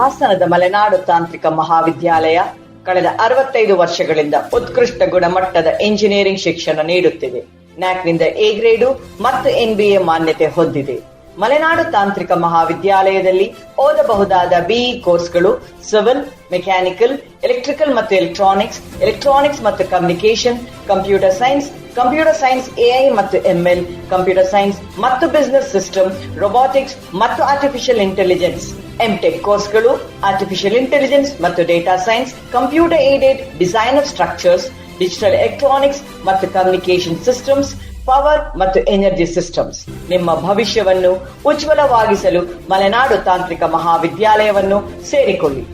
ಹಾಸನದ ಮಲೆನಾಡು ತಾಂತ್ರಿಕ ಮಹಾವಿದ್ಯಾಲಯ ಕಳೆದ ಅರವತ್ತೈದು ವರ್ಷಗಳಿಂದ ಉತ್ಕೃಷ್ಟ ಗುಣಮಟ್ಟದ ಇಂಜಿನಿಯರಿಂಗ್ ಶಿಕ್ಷಣ ನೀಡುತ್ತಿದೆ. ನ್ಯಾಕ್ನಿಂದ ಎ ಗ್ರೇಡು ಮತ್ತು ಎನ್ಬಿಎ ಮಾನ್ಯತೆ ಹೊಂದಿದೆ. ಮಲೆನಾಡು ತಾಂತ್ರಿಕ ಮಹಾವಿದ್ಯಾಲಯದಲ್ಲಿ ಓದಬಹುದಾದ ಬಿಇ ಕೋರ್ಸ್ಗಳು ಸಿವಿಲ್, ಮೆಕ್ಯಾನಿಕಲ್, ಎಲೆಕ್ಟ್ರಿಕಲ್ ಮತ್ತು ಎಲೆಕ್ಟ್ರಾನಿಕ್ಸ್ ಎಲೆಕ್ಟ್ರಾನಿಕ್ಸ್ ಮತ್ತು communication computer science computer science AI ಮತ್ತು ಎಂಎಲ್ ಕಂಪ್ಯೂಟರ್ ಸೈನ್ಸ್ ಮತ್ತು ಬಿಸಿನೆಸ್ ಸಿಸ್ಟಮ್ ರೊಬೋಟಿಕ್ಸ್ ಮತ್ತು ಆರ್ಟಿಫಿಷಿಯಲ್ ಇಂಟೆಲಿಜೆನ್ಸ್ ಎಂಟೆಕ್ ಕೋರ್ಸ್ಗಳು ಆರ್ಟಿಫಿಷಿಯಲ್ ಇಂಟೆಲಿಜೆನ್ಸ್ ಮತ್ತು data science computer aided design of structures digital electronics ಮತ್ತು communication systems power ಮತ್ತು energy systems. ನಿಮ್ಮ ಭವಿಷ್ಯವನ್ನು ಉಜ್ವಲವಾಗಿಸಲು ಮಲೆನಾಡು ತಾಂತ್ರಿಕ ಮಹಾವಿದ್ಯಾಲಯವನ್ನು ಸೇರಿಕೊಳ್ಳಿ.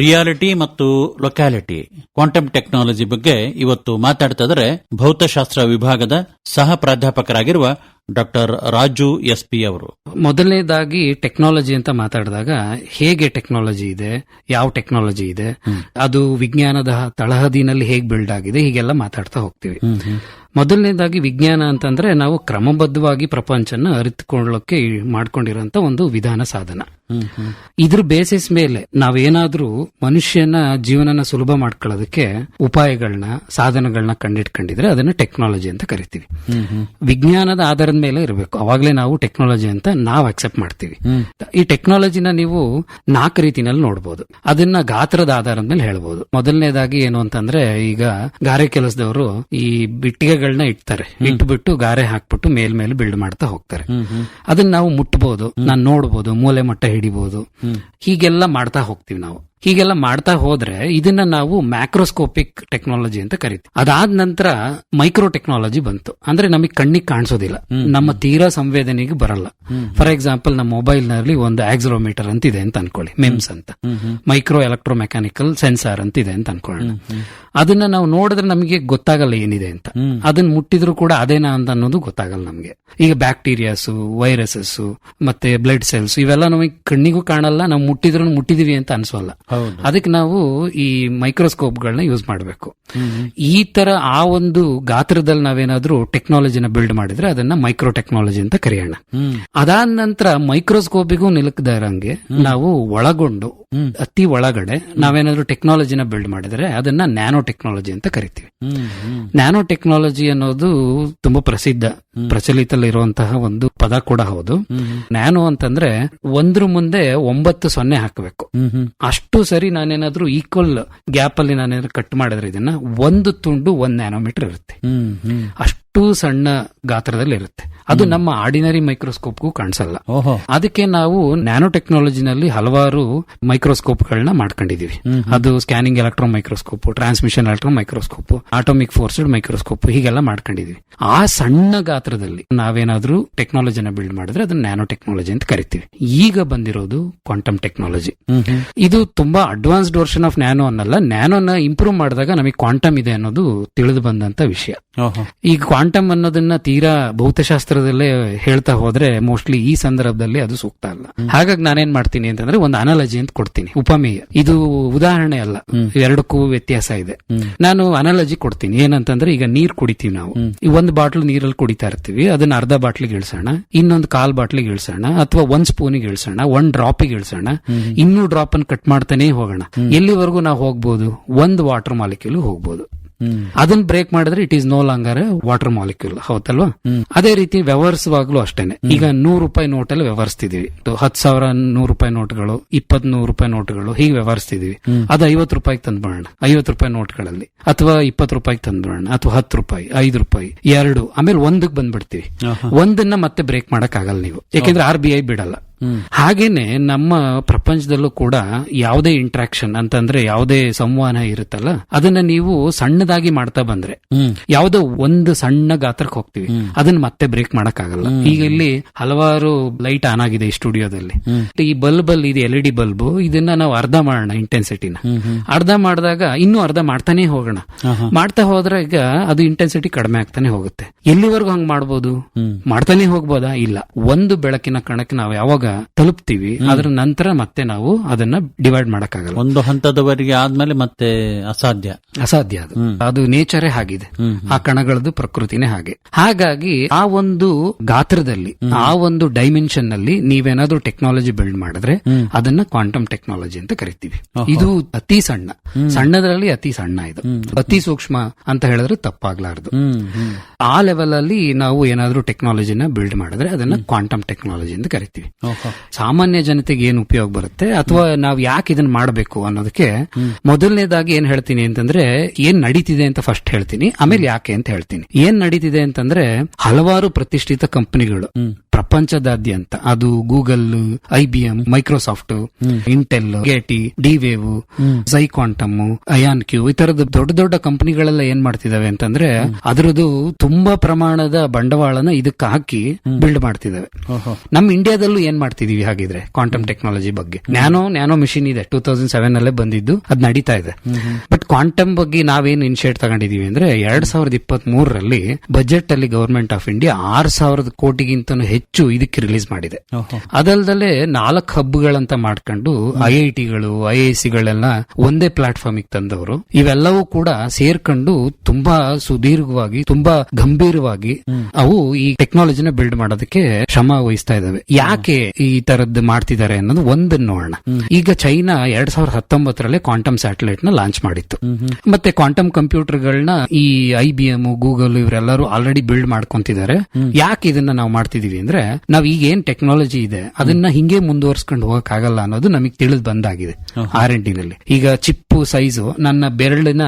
ರಿಯಾಲಿಟಿ ಮತ್ತು ಲೊಕ್ಯಾಲಿಟಿ ಕ್ವಾಂಟಮ್ ಟೆಕ್ನಾಲಜಿ ಬಗ್ಗೆ ಇವತ್ತು ಮಾತಾಡ್ತಾ ಇದ್ದಾರೆ ಭೌತಶಾಸ್ತ್ರ ವಿಭಾಗದ ಸಹ ಪ್ರಾಧ್ಯಾಪಕರಾಗಿರುವ ಡಾಕ್ಟರ್ ರಾಜು ಎಸ್ ಪಿ ಅವರು. ಮೊದಲನೇದಾಗಿ ಟೆಕ್ನಾಲಜಿ ಅಂತ ಮಾತಾಡಿದಾಗ ಹೇಗೆ ಟೆಕ್ನಾಲಜಿ ಇದೆ ಯಾವ ಟೆಕ್ನಾಲಜಿ ಇದೆ ಅದು ವಿಜ್ಞಾನದ ತಳಹದಿನಲ್ಲಿ ಹೇಗೆ ಬಿಲ್ಡ್ ಆಗಿದೆ ಹೀಗೆಲ್ಲ ಮಾತಾಡ್ತಾ ಹೋಗ್ತೀವಿ. ಮೊದಲನೇದಾಗಿ ವಿಜ್ಞಾನ ಅಂತಂದ್ರೆ ನಾವು ಕ್ರಮಬದ್ಧವಾಗಿ ಪ್ರಪಂಚನ ಅರಿತುಕೊಳ್ಳೋಕೆ ಮಾಡ್ಕೊಂಡಿರೋಂತ ಒಂದು ವಿಧಾನ ಸಾಧನ. ಇದ್ರ ಬೇಸಿಸ್ ಮೇಲೆ ನಾವೇನಾದ್ರೂ ಮನುಷ್ಯನ ಜೀವನನ ಸುಲಭ ಮಾಡ್ಕೊಳ್ಳೋದಕ್ಕೆ ಉಪಾಯಗಳನ್ನ ಸಾಧನಗಳನ್ನ ಕಂಡಿಟ್ಕೊಂಡಿದ್ರೆ ಅದನ್ನ ಟೆಕ್ನಾಲಜಿ ಅಂತ ಕರಿತೀವಿ. ವಿಜ್ಞಾನದ ಆಧಾರದ ಮೇಲೆ ಇರಬೇಕು. ಅವಾಗಲೇ ನಾವು ಟೆಕ್ನಾಲಜಿ ಅಂತ ನಾವು ಅಕ್ಸೆಪ್ಟ್ ಮಾಡ್ತೀವಿ. ಈ ಟೆಕ್ನಾಲಜಿನ ನೀವು ನಾಲ್ಕು ರೀತಿನಲ್ಲಿ ನೋಡಬಹುದು ಅದನ್ನ ಗಾತ್ರದ ಆಧಾರದ ಮೇಲೆ ಹೇಳ್ಬೋದು. ಮೊದಲನೇದಾಗಿ ಏನು ಅಂತಂದ್ರೆ ಈಗ ಗಾರೆ ಕೆಲಸದವರು ಈ ಬಿಟ್ಟಿಗೆಗಳನ್ನ ಇಡ್ತಾರೆ. ಇಟ್ಬಿಟ್ಟು ಗಾರೆ ಹಾಕ್ಬಿಟ್ಟು ಮೇಲ್ಮೇಲೆ ಬಿಲ್ಡ್ ಮಾಡ್ತಾ ಹೋಗ್ತಾರೆ. ಅದನ್ನ ನಾವು ಮುಟ್ಟಬಹುದು ನಾನು ನೋಡ್ಬೋದು. ಮೂಲೆ ಮಟ್ಟ ಹಿಡಿಬಹುದು ಹೀಗೆಲ್ಲ ಮಾಡ್ತಾ ಹೋಗ್ತೀವಿ ನಾವು. ಹೀಗೆಲ್ಲ ಮಾಡ್ತಾ ಹೋದ್ರೆ ಇದನ್ನ ನಾವು ಮ್ಯಾಕ್ರೋಸ್ಕೋಪಿಕ್ ಟೆಕ್ನಾಲಜಿ ಅಂತ ಕರಿತೀವಿ. ಅದಾದ ನಂತರ ಮೈಕ್ರೋ ಟೆಕ್ನಾಲಜಿ ಬಂತು. ಅಂದ್ರೆ ನಮಗೆ ಕಣ್ಣಿಗೆ ಕಾಣಿಸೋದಿಲ್ಲ. ನಮ್ಮ ತೀರಾ ಸಂವೇದನೆಗೆ ಬರಲ್ಲ. ಫಾರ್ ಎಕ್ಸಾಂಪಲ್ ನಮ್ಮ ಮೊಬೈಲ್ನಲ್ಲಿ ಒಂದು ಆಕ್ಸಿಲೋಮೀಟರ್ ಅಂತ ಇದೆ ಅಂತ ಅನ್ಕೊಳ್ಳಿ. ಮೆಮ್ಸ್ ಅಂತ. ಮೈಕ್ರೋ ಎಲೆಕ್ಟ್ರೋ ಮೆಕ್ಯಾನಿಕಲ್ ಸೆನ್ಸಾರ್ ಅಂತ ಇದೆ ಅಂತ ಅನ್ಕೊಳ್ಳೋಣ ಅದನ್ನ ನಾವು ನೋಡಿದ್ರೆ ನಮಗೆ ಗೊತ್ತಾಗಲ್ಲ ಏನಿದೆ ಅಂತ. ಅದನ್ನ ಮುಟ್ಟಿದ್ರು ಕೂಡ ಅದೇನಾ ಅಂತ ಅನ್ನೋದು ಗೊತ್ತಾಗಲ್ಲ ನಮಗೆ. ಈಗ ಬ್ಯಾಕ್ಟೀರಿಯಾಸ್ ವೈರಸಸ್ ಮತ್ತೆ ಬ್ಲಡ್ ಸೆಲ್ಸ್ ಇವೆಲ್ಲ ನಮಗೆ ಕಣ್ಣಿಗೂ ಕಾಣಲ್ಲ ನಾವು ಮುಟ್ಟಿದ್ರು ಮುಟ್ಟಿದೀವಿ ಅಂತ ಅನ್ಸೋಲ್ಲ. ಅದಕ್ಕೆ ನಾವು ಈ ಮೈಕ್ರೋಸ್ಕೋಪ್ ಗಳನ್ನ ಯೂಸ್ ಮಾಡಬೇಕು. ಈ ತರ ಆ ಒಂದು ಗಾತ್ರದಲ್ಲಿ ನಾವೇನಾದ್ರೂ ಟೆಕ್ನಾಲಜಿನ ಬಿಲ್ಡ್ ಮಾಡಿದ್ರೆ ಅದನ್ನ ಮೈಕ್ರೋ ಟೆಕ್ನಾಲಜಿ ಅಂತ ಕರೆಯೋಣ. ಅದಾದ ನಂತರ ಮೈಕ್ರೋಸ್ಕೋಪಿಗೂ ನಿಲುಕದ ಇರಂಗೆ ನಾವು ಒಳಗೊಂಡು ಅತಿ ಒಳಗಡೆ ನಾವೇನಾದ್ರೂ ಟೆಕ್ನಾಲಜಿನ ಬಿಲ್ಡ್ ಮಾಡಿದ್ರೆ ಅದನ್ನ ನ್ಯಾನೋ ಟೆಕ್ನಾಲಜಿ ಅಂತ ಕರಿತೀವಿ. ನ್ಯಾನೋ ಟೆಕ್ನಾಲಜಿ ಅನ್ನೋದು ತುಂಬಾ ಪ್ರಸಿದ್ಧ ಪ್ರಚಲಿತಲ್ಲಿರುವಂತಹ ಒಂದು ಪದ ಕೂಡ ಹೌದು. ನ್ಯಾನೋ ಅಂತಂದ್ರೆ ಒಂದ್ರ ಮುಂದೆ ಒಂಬತ್ತು ಸೊನ್ನೆ ಹಾಕಬೇಕು. ಅಷ್ಟು ಸರಿ ನಾನೇನಾದ್ರೂ ಈಕ್ವಲ್ ಗ್ಯಾಪ್ ಅಲ್ಲಿ ನಾನೇನಾದ್ರೂ ಕಟ್ ಮಾಡಿದ್ರೆ ಇದನ್ನ ಒಂದು ತುಂಡು ಒಂದ್ ನ್ಯಾನೋಮೀಟರ್ ಇರುತ್ತೆ. ಅಷ್ಟು ಸಣ್ಣ ಗಾತ್ರದಲ್ಲಿ ಇರುತ್ತೆ ಅದು ನಮ್ಮ ಆರ್ಡಿನರಿ ಮೈಕ್ರೋಸ್ಕೋಪ್ಗೂ ಕಾಣಿಸಲ್ಲ. ಓಹೋ. ಅದಕ್ಕೆ ನಾವು ನ್ಯಾನೋ ಟೆಕ್ನಾಲಜಿನಲ್ಲಿ ಹಲವಾರು ಮೈಕ್ರೋಸ್ಕೋಪ್ ಗಳನ್ನ ಮಾಡ್ಕೊಂಡಿದೀವಿ ಅದು scanning electron microscope transmission electron microscope atomic forced microscope ಹೀಗೆಲ್ಲ ಮಾಡ್ಕೊಂಡಿದೀವಿ. ಆ ಸಣ್ಣ ಗಾತ್ರದಲ್ಲಿ ನಾವೇನಾದ್ರೂ ಟೆಕ್ನಾಲಜಿನ ಬಿಲ್ಡ್ ಮಾಡಿದ್ರೆ ಅದನ್ನ ನ್ಯಾನೋ ಟೆಕ್ನಾಲಜಿ ಅಂತ ಕರಿತೀವಿ. ಈಗ ಬಂದಿರೋದು ಕ್ವಾಂಟಮ್ ಟೆಕ್ನಾಲಜಿ. ಇದು ತುಂಬಾ ಅಡ್ವಾನ್ಸ್ಡ್ ವರ್ಷನ್ ಆಫ್ ನ್ಯಾನೋ ಅನ್ನಲ್ಲ ನ್ಯಾನೋನ ಇಂಪ್ರೂವ್ ಮಾಡಿದಾಗ ನಮಗೆ ಕ್ವಾಂಟಮ್ ಇದೆ ಅನ್ನೋದು ತಿಳಿದು ಬಂದಂತ ವಿಷಯ. ಈಗ ಕ್ವಾಂಟಮ್ ಅನ್ನೋದನ್ನ ತೀರಾ ಭೌತಶಾಸ್ತ್ರದಲ್ಲೇ ಹೇಳ್ತಾ ಹೋದ್ರೆ ಮೋಸ್ಟ್ಲಿ ಈ ಸಂದರ್ಭದಲ್ಲಿ ಅದು ಸೂಕ್ತ ಅಲ್ಲ. ಹಾಗಾಗಿ ನಾನೇನ್ ಮಾಡ್ತೀನಿ ಅಂತಂದ್ರೆ ಒಂದು ಅನಾಲಜಿ ಅಂತ ಕೊಡ್ತೀನಿ ಉಪಮೇಯ. ಇದು ಉದಾಹರಣೆ ಅಲ್ಲ. ಎರಡಕ್ಕೂ ವ್ಯತ್ಯಾಸ ಇದೆ. ನಾನು ಅನಾಲಜಿ ಕೊಡ್ತೀನಿ. ಏನಂತಂದ್ರೆ ಈಗ ನೀರ್ ಕುಡಿತೀವಿ ನಾವು. ಈ ಒಂದು ಬಾಟ್ಲ್ ನೀರಲ್ಲಿ ಕುಡಿತಾ ಇರ್ತೀವಿ ಅದನ್ನ ಅರ್ಧ ಬಾಟ್ಲಿಗೆ ಇಳಿಸೋಣ ಇನ್ನೊಂದು ಕಾಲ್ ಬಾಟ್ಲಿಗೆ ಇಳಿಸೋಣ ಅಥವಾ ಒಂದ್ ಸ್ಪೂನಿಗೆ ಇಳಿಸೋಣ ಒಂದ್ ಡ್ರಾಪಿಗೆ ಇಳಿಸೋಣ ಇನ್ನೂ ಡ್ರಾಪ್ ಅನ್ನು ಕಟ್ ಮಾಡ್ತಾನೆ ಹೋಗೋಣ. ಎಲ್ಲಿವರೆಗೂ ನಾವು ಹೋಗ್ಬೋದು? ಒಂದು ವಾಟರ್ ಮಾಲಿಕ್ಯೂಲ್ ಹೋಗ್ಬೋದು. ಅದನ್ನ ಬ್ರೇಕ್ ಮಾಡಿದ್ರೆ it is no longer water molecule ಹೌದಲ್ವಾ? ಅದೇ ರೀತಿ ವ್ಯವಹರಿಸುವಾಗ್ಲೂ ಅಷ್ಟೇನೆ. ಈಗ ನೂರು ರೂಪಾಯಿ ನೋಟಲ್ಲಿ ವ್ಯವಹರಿಸ್ತಿದೀವಿ. ಹತ್ತು ಸಾವಿರ ನೂರು ರೂಪಾಯಿ ನೋಟ್ಗಳು ಇಪ್ಪತ್ ನೂರು ರೂಪಾಯಿ ನೋಟ್ಗಳು ಹೀಗೆ ವ್ಯವಹರಿಸ್ತಿದೀವಿ. ಅದು ಐವತ್ತು ರೂಪಾಯಿಗೆ ತಂದ್ಬಿಡೋಣ ಐವತ್ತು ರೂಪಾಯಿ ನೋಟ್ಗಳಲ್ಲಿ ಅಥವಾ ಇಪ್ಪತ್ತು ರೂಪಾಯಿಗೆ ತಂದ್ಬಿಡೋಣ ಅಥವಾ ಹತ್ತು ರೂಪಾಯಿ ಐದು ರೂಪಾಯಿ ಎರಡು. ಆಮೇಲೆ ಒಂದಕ್ಕೆ ಬಂದ್ಬಿಡ್ತೀವಿ. ಒಂದನ್ನ ಮತ್ತೆ ಬ್ರೇಕ್ ಮಾಡಕ್ ಆಗಲ್ಲ ನೀವು. ಯಾಕೆಂದ್ರೆ ಆರ್ ಬಿ ಐ ಬಿಡಲ್ಲ. ಹಾಗೇನೆ ನಮ್ಮ ಪ್ರಪಂಚದಲ್ಲೂ ಕೂಡ ಯಾವುದೇ ಇಂಟ್ರಾಕ್ಷನ್ ಅಂತಂದ್ರೆ ಯಾವುದೇ ಸಂವಹನ ಇರುತ್ತಲ್ಲ ಅದನ್ನ ನೀವು ಸಣ್ಣದಾಗಿ ಮಾಡ್ತಾ ಬಂದ್ರೆ ಯಾವುದೋ ಒಂದು ಸಣ್ಣ ಗಾತ್ರಕ್ಕೆ ಹೋಗ್ತೀವಿ ಅದನ್ನ ಮತ್ತೆ ಬ್ರೇಕ್ ಮಾಡಕ್ಕಾಗಲ್ಲ. ಈಗ ಇಲ್ಲಿ ಹಲವಾರು ಲೈಟ್ ಆನ್ ಆಗಿದೆ ಈ ಸ್ಟುಡಿಯೋದಲ್ಲಿ. ಈ ಬಲ್ಬ್ ಅಲ್ಲಿ ಇದು ಎಲ್ ಇ ಡಿ ಬಲ್ಬ್ ಇದನ್ನ ನಾವು ಅರ್ಧ ಮಾಡೋಣ ಇಂಟೆನ್ಸಿಟಿನ ಅರ್ಧ ಮಾಡಿದಾಗ ಇನ್ನೂ ಅರ್ಧ ಮಾಡ್ತಾನೆ ಹೋಗೋಣ. ಮಾಡ್ತಾ ಹೋದ್ರೆ ಈಗ ಅದು ಇಂಟೆನ್ಸಿಟಿ ಕಡಿಮೆ ಆಗ್ತಾನೆ ಹೋಗುತ್ತೆ. ಎಲ್ಲಿವರೆಗೂ ಹಂಗ್ ಮಾಡ್ಬೋದು? ಮಾಡ್ತಾನೆ ಹೋಗ್ಬೋದಾ? ಇಲ್ಲ. ಒಂದು ಬೆಳಕಿನ ಕಣಕ್ಕೆ ನಾವು ಯಾವಾಗ ತಲುಪ್ತೀವಿ ಅದರ ನಂತರ ಮತ್ತೆ ನಾವು ಅದನ್ನ ಡಿವೈಡ್ ಮಾಡಕ್ಕಾಗಲ್ಲ. ಒಂದು ಹಂತದವರೆಗೆ ಆದ್ಮೇಲೆ ಮತ್ತೆ ಅಸಾಧ್ಯ. ಅಸಾಧ್ಯ ಅದು. ಅದು ನೇಚರೇ ಆಗಿದೆ ಆ ಕಣಗಳದ್ದು ಪ್ರಕೃತಿನೇ ಹಾಗೆ. ಹಾಗಾಗಿ ಆ ಒಂದು ಗಾತ್ರದಲ್ಲಿ ಆ ಒಂದು ಡೈಮೆನ್ಷನ್ನಲ್ಲಿ ನೀವೇನಾದ್ರೂ ಟೆಕ್ನಾಲಜಿ ಬಿಲ್ಡ್ ಮಾಡಿದ್ರೆ ಅದನ್ನ ಕ್ವಾಂಟಮ್ ಟೆಕ್ನಾಲಜಿ ಅಂತ ಕರಿತೀವಿ. ಇದು ಅತಿ ಸಣ್ಣ. ಸಣ್ಣದ್ರಲ್ಲಿ ಅತಿ ಸಣ್ಣ ಇದು. ಅತಿ ಸೂಕ್ಷ್ಮ ಅಂತ ಹೇಳಿದ್ರೆ ತಪ್ಪಾಗ್ಲಾರ್ದು. ಆ ಲೆವೆಲ್ ಅಲ್ಲಿ ನಾವು ಏನಾದ್ರೂ ಟೆಕ್ನಾಲಜಿನ ಬಿಲ್ಡ್ ಮಾಡಿದ್ರೆ ಅದನ್ನ ಕ್ವಾಂಟಮ್ ಟೆಕ್ನಾಲಜಿ ಅಂತ ಕರಿತೀವಿ. ಸಾಮಾನ್ಯ ಜನತೆಗೆ ಏನು ಉಪಯೋಗ ಬರುತ್ತೆ? ಅಥವಾ ನಾವು ಯಾಕೆ ಇದನ್ನ ಮಾಡಬೇಕು ಅನ್ನೋದಕ್ಕೆ ಮೊದಲನೇದಾಗಿ ಏನ್ ಹೇಳ್ತೀನಿ ಅಂತಂದ್ರೆ ಏನ್ ನಡೀತಿದೆ ಅಂತ ಫಸ್ಟ್ ಹೇಳ್ತೀನಿ ಆಮೇಲೆ ಯಾಕೆ ಅಂತ ಹೇಳ್ತೀನಿ. ಏನ್ ನಡೀತಿದೆ ಅಂತಂದ್ರೆ ಹಲವಾರು ಪ್ರತಿಷ್ಠಿತ ಕಂಪನಿಗಳು ಪ್ರಪಂಚದಾದ್ಯಂತ. ಅದು Google I B M Microsoft Intel ಗೇಟಿ D Wave ಝೈ ಕ್ವಾಂಟಮ್ ಅಯಾನ್ ಕ್ಯೂ ಈ ತರದ ದೊಡ್ಡ ದೊಡ್ಡ ಕಂಪನಿಗಳೆಲ್ಲ ಏನ್ ಮಾಡ್ತಿದಾವೆ ಅಂತಂದ್ರೆ ಅದರದು ತುಂಬಾ ಪ್ರಮಾಣದ ಬಂಡವಾಳನ ಇದಕ್ಕೆ ಹಾಕಿ ಬಿಲ್ಡ್ ಮಾಡ್ತಿದಾವೆ. ನಮ್ಮ ಇಂಡಿಯಾದಲ್ಲೂ ಏನ್ ಮಾಡ್ತಿದೀವಿ ಹಾಗಿದ್ರೆ ಕ್ವಾಂಟಮ್ ಟೆಕ್ನಾಲಜಿ ಬಗ್ಗೆ. ನ್ಯಾನೋ ನ್ಯಾನೋ ಮಿಷಿನ್ ಇದೆ. ಟೂ ತೌಸಂಡ್ ಸೆವೆನ್ ಅಲ್ಲೇ ಬಂದಿದ್ದು. ಅದ್ ನಡೀತಾ ಇದೆ. ಬಟ್ ಕ್ವಾಂಟಮ್ ಬಗ್ಗೆ ನಾವೇನ್ ಇನಿಷಿಯೇಟ್ ತಗೊಂಡಿದೀವಿ ಅಂದ್ರೆ ಎರಡ್ ಸಾವಿರದ ಇಪ್ಪತ್ತ್ ಮೂರರಲ್ಲಿ ಬಜೆಟ್ ಅಲ್ಲಿ ಗವರ್ಮೆಂಟ್ ಆಫ್ ಇಂಡಿಯಾ ಆರ್ ಸಾವಿರದ ಕೋಟಿಗಿಂತ ಹೆಚ್ಚು ಇದಕ್ಕೆ ರಿಲೀಸ್ ಮಾಡಿದೆ. ಅದಲ್ದಲೆ ನಾಲ್ಕು ಹಬ್ಗಳಂತ ಮಾಡ್ಕೊಂಡು ಐ ಐ ಟಿಗಳು ಐ ಐ ಸಿಗಳೆಲ್ಲ ಒಂದೇ ಪ್ಲಾಟ್ಫಾರ್ಮ್ ತಂದವರು. ಇವೆಲ್ಲವೂ ಕೂಡ ಸೇರ್ಕೊಂಡು ತುಂಬಾ ಸುದೀರ್ಘವಾಗಿ ತುಂಬಾ ಗಂಭೀರವಾಗಿ ಅವು ಈ ಟೆಕ್ನಾಲಜಿನ ಬಿಲ್ಡ್ ಮಾಡೋದಕ್ಕೆ ಶ್ರಮ ವಹಿಸ್ತಾ ಇದಾವೆ ಯಾಕೆ ಈ ತರದ್ದು ಮಾಡ್ತಿದ್ದಾರೆ ಅನ್ನೋದು ಒಂದನ್ನು ನೋಡೋಣ. ಈಗ ಚೈನಾ ಎರಡ್ ಸಾವಿರದ ಹತ್ತೊಂಬತ್ತರಲ್ಲೇ ಕ್ವಾಂಟಮ್ ಸ್ಯಾಟಲೈಟ್ನ ಲಾಂಚ್ ಮಾಡಿತ್ತು ಮತ್ತೆ ಕ್ವಾಂಟಮ್ ಕಂಪ್ಯೂಟರ್ ಕಂಪ್ಯೂಟರ್ಗಳನ್ನ ಈ ಐ ಬಿ ಎಂ ಗೂಗಲ್ ಇವರೆಲ್ಲರೂ ಆಲ್ರೆಡಿ ಬಿಲ್ಡ್ ಮಾಡ್ಕೊಂತಿದ್ದಾರೆ. ಯಾಕೆ ಇದನ್ನ ನಾವು ಮಾಡ್ತಿದೀವಿ ಅಂದ್ರೆ ನಾವ್ ಈಗ ಏನ್ ಟೆಕ್ನಾಲಜಿ ಇದೆ ಅದನ್ನ ಹಿಂಗೆ ಮುಂದುವರ್ಸ್ಕೊಂಡು ಹೋಗಕ್ ಆಗಲ್ಲ ಅನ್ನೋದು ನಮಗೆ ತಿಳಿದ್ ಬಂದಾಗಿದೆ ಆರ್ ಎನ್ನಲ್ಲಿ. ಈಗ ಚಿಪ್ಪು ಸೈಜು ನನ್ನ ಬೆರಳಿನ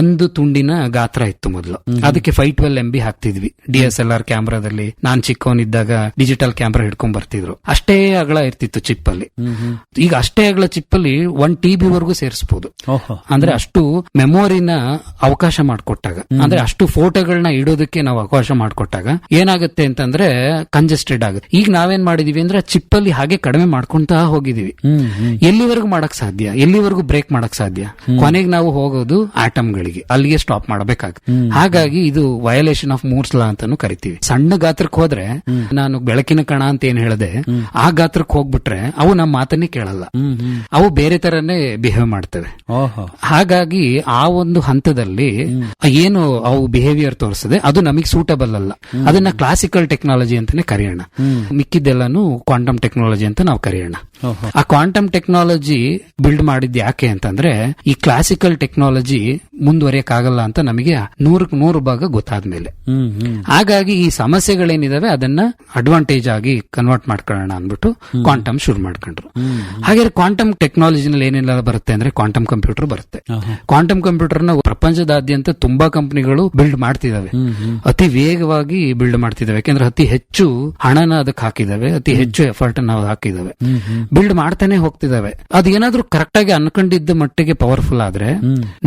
ಒಂದು ತುಂಡಿನ ಗಾತ್ರ ಇತ್ತು ಮೊದಲು. ಅದಕ್ಕೆ ಫೈವ್ ಟ್ವೆಲ್ ಎಂ ಬಿ ಹಾಕ್ತಿದ್ವಿ. ಡಿ ಎಸ್ ಎಲ್ ಆರ್ ಕ್ಯಾಮ್ರಾದಲ್ಲಿ ನಾನ್ ಚಿಕ್ಕವನಿದ್ದಾಗ ಡಿಜಿಟಲ್ ಕ್ಯಾಮ್ರಾ ಹಿಡ್ಕೊಂಡ್ ಬರ್ತಿದ್ರು. ಅಷ್ಟೇ ಅಗಳ ಇರ್ತಿತ್ತು ಚಿಪ್ ಅಲ್ಲಿ ಈಗ ಅಷ್ಟೇ ಅಗಳ ಚಿಪ್ ಅಲ್ಲಿ ಒನ್ ಟಿ ಬಿ ವರೆಗೂ ಸೇರಿಸಬಹುದು ಅಂದ್ರೆ ಅಷ್ಟು ಮೆಮೊರಿನ ಅವಕಾಶ ಮಾಡಿಕೊಟ್ಟಾಗ. ಅಂದ್ರೆ ಅಷ್ಟು ಫೋಟೋಗಳನ್ನ ಇಡೋದಕ್ಕೆ ನಾವು ಅವಕಾಶ ಮಾಡಿಕೊಟ್ಟಾಗ ಏನಾಗುತ್ತೆ ಅಂತಂದ್ರೆ ಕಂಜೆಸ್ಟೆಡ್ ಆಗುತ್ತೆ. ಈಗ ನಾವೇನ್ ಮಾಡಿದೀವಿ ಅಂದ್ರೆ ಚಿಪ್ ಅಲ್ಲಿ ಹಾಗೆ ಕಡಿಮೆ ಮಾಡ್ಕೊಂತ ಹೋಗಿದೀವಿ. ಎಲ್ಲಿವರೆಗೂ ಮಾಡಕ್ ಸಾಧ್ಯ? ಎಲ್ಲಿವರೆಗೂ ಬ್ರೇಕ್ ಮಾಡಕ್ ಸಾಧ್ಯ? ಕೊನೆಗೆ ನಾವು ಹೋಗೋದು ಆಟಮ್ಗಳಿಗೆ ಅಲ್ಲಿಗೆ ಸ್ಟಾಪ್ ಮಾಡಬೇಕಾಗುತ್ತೆ. ಹಾಗಾಗಿ ಇದು ವಯೋಲೇಷನ್ ಆಫ್ ಮೂರ್ಸ್ ಲಾ ಅಂತಾನು ಕರಿತೀವಿ. ಸಣ್ಣ ಗಾತ್ರಕ್ಕೆ ಹೋದ್ರೆ ನಾನು ಬೆಳಕಿನ ಕಣ ಅಂತ ಏನ್ ಹೇಳದೆ ಆ ಗಾತ್ರಕ್ಕೆ ಹೋಗ್ಬಿಟ್ರೆ ಅವು ನಮ್ಮ ಮಾತನ್ನೇ ಕೇಳಲ್ಲ. ಅವು ಬೇರೆ ತರನೇ ಬಿಹೇವ್ ಮಾಡ್ತವೆ. ಹಾಗಾಗಿ ಆ ಒಂದು ಹಂತದಲ್ಲಿ ಏನು ಅವು ಬಿಹೇವಿಯರ್ ತೋರಿಸದೆ ಅದು ನಮಗೆ ಸೂಟಬಲ್ ಅಲ್ಲ. ಅದನ್ನ ಕ್ಲಾಸಿಕಲ್ ಟೆಕ್ನಾಲಜಿ ಅಂತಾನೆ ಕರೆಯೋಣ. ಮಿಕ್ಕಿದ್ದೆಲ್ಲಾನು ಕ್ವಾಂಟಮ್ ಟೆಕ್ನಾಲಜಿ ಅಂತ ನಾವು ಕರೆಯೋಣ. ಆ ಕ್ವಾಂಟಮ್ ಟೆಕ್ನಾಲಜಿ ಬಿಲ್ಡ್ ಮಾಡಿದ್ ಯಾಕೆ ಅಂತಂದ್ರೆ ಈ ಕ್ಲಾಸಿಕಲ್ ಟೆಕ್ನಾಲಜಿ ಮುಂದುವರಿಯಕ್ ಆಗಲ್ಲ ಅಂತ ನಮಗೆ ನೂರಕ್ ನೂರು ಭಾಗ ಗೊತ್ತಾದ್ಮೇಲೆ. ಹಾಗಾಗಿ ಈ ಸಮಸ್ಯೆಗಳೇನಿದಾವೆ ಅದನ್ನ ಅಡ್ವಾಂಟೇಜ್ ಆಗಿ ಕನ್ವರ್ಟ್ ಮಾಡ್ಕೊಳ್ಳೋಣ ಅಂದ್ಬಿಟ್ಟು ಕ್ವಾಂಟಮ್ ಶುರು ಮಾಡ್ಕೊಂಡ್ರು. ಹಾಗೆ ಕ್ವಾಂಟಮ್ ಟೆಕ್ನಾಲಜಿನಲ್ಲಿ ಏನೆಲ್ಲ ಬರುತ್ತೆ ಅಂದ್ರೆ ಕ್ವಾಂಟಮ್ ಕಂಪ್ಯೂಟರ್ ಬರುತ್ತೆ. ಕ್ವಾಂಟಮ್ ಕಂಪ್ಯೂಟರ್ನ ಪ್ರಪಂಚದಾದ್ಯಂತ ತುಂಬಾ ಕಂಪನಿಗಳು ಬಿಲ್ಡ್ ಮಾಡ್ತಿದಾವೆ. ಅತಿ ವೇಗವಾಗಿ ಬಿಲ್ಡ್ ಮಾಡ್ತಿದಾವೆ. ಯಾಕಂದ್ರೆ ಅತಿ ಹೆಚ್ಚು ಹಣನ ಅದಕ್ಕೆ ಹಾಕಿದಾವೆ ಅತಿ ಹೆಚ್ಚು ಎಫರ್ಟ್ ನಾವು ಹಾಕಿದಾವೆ. ಬಿಲ್ಡ್ ಮಾಡ್ತಾನೆ ಹೋಗ್ತಿದಾವೆ. ಅದೇನಾದ್ರೂ ಕರೆಕ್ಟ್ ಆಗಿ ಅನ್ಕೊಂಡಿದ್ದ ಮಟ್ಟಿಗೆ ಪವರ್ಫುಲ್ ಆದ್ರೆ